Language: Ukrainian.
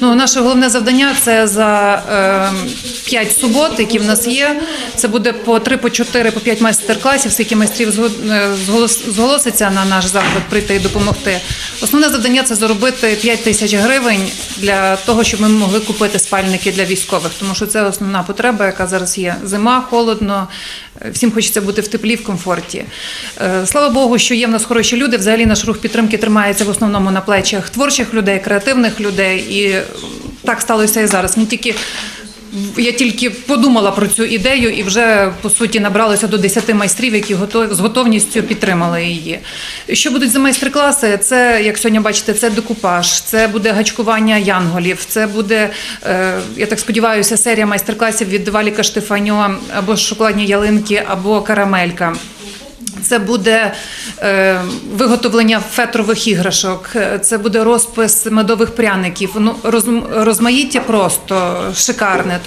Ну, наше головне завдання це за е, 5 субот, які в нас є. Це буде по 3, по 4, по 5 майстер-класів, скільки майстрів е, зголоситься на наш заклад прийти і допомогти. Основне завдання це заробити 5 тисяч гривень для того, щоб ми могли купити спальники для військових, тому що це основна потреба, яка зараз є. Зима, холодно, е, всім хочеться бути в теплі, в комфорті. Е, Слава Богу, що є в нас хороші люди. Взагалі наш рух підтримки тримається в основному на плечах творчих людей, креативних людей. І так сталося і зараз. Не тільки я тільки подумала про цю ідею і вже по суті набралося до 10 майстрів, які готові з готовністю підтримали її. Що будуть за майстер-класи? Це, як сьогодні бачите, це декупаж, це буде гачкування янголів, це буде, е, я так сподіваюся, серія майстер-класів від Валіка Штефаньо або шоколадні ялинки, або карамелька. Це буде е, виготовлення фетрових іграшок, е, це буде розпис медових пряників. Ну роз, розмаїття просто шикарне.